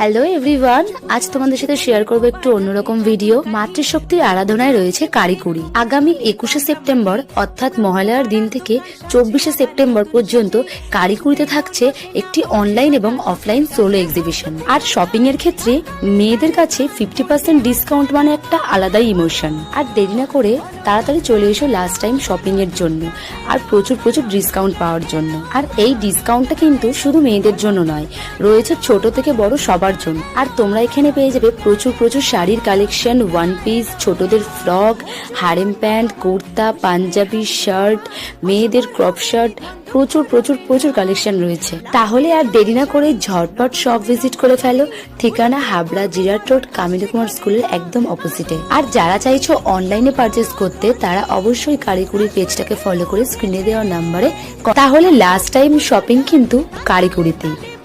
Hello everyone আজ তোমাদের সাথে শেয়ার করব একটু অন্যরকম ভিডিও মাতৃশক্তির আরাধনায় রয়েছে কারিকুরি আগামী একুশে সেপ্টেম্বর, অর্থাৎ মহালয়ার দিন থেকে চব্বিশে সেপ্টেম্বর পর্যন্ত কারিকুরিতে থাকছে একটি অনলাইন এবং অফলাইন সোলো এক্সিবিশন আর শপিং এর ক্ষেত্রে মেয়েদের কাছে ফিফটি পার্সেন্ট ডিসকাউন্ট মানে একটা আলাদাই ইমোশন আর দেরি না করে তাড়াতাড়ি চলে এসো লাস্ট টাইম শপিং এর জন্য। আর প্রচুর প্রচুর ডিসকাউন্ট পাওয়ার জন্য। আর এই ডিসকাউন্টটা কিন্তু শুধু মেয়েদের জন্য নয়, রয়েছে ছোট থেকে বড় সবার জন্য আর তোমরা এখানে পেয়ে যাবে প্রচুর প্রচুর শাড়ির কালেকশন ওয়ান পিস ছোটদের frock harem pant kurta panjabi shirt মেয়েদের ক্রপ শার্ট প্রচুর প্রচুর প্রচুর কালেকশন রয়েছে। তাহলে আর দেরি না করে ঝটপট সব ভিজিট করে ফেলো। ঠিকানা হাবড়া জিরাট রোড, কামিনী কুমার স্কুলের একদম অপোজিটে আর যারা চাইছো অনলাইনে পারচেস করতে, তারা অবশ্যই কারিকুরি পেজটাকে ফলো করে স্ক্রিনে দেওয়া নাম্বারে তাহলে লাস্ট টাইম শপিং কিন্তু কারিকুরিতেই।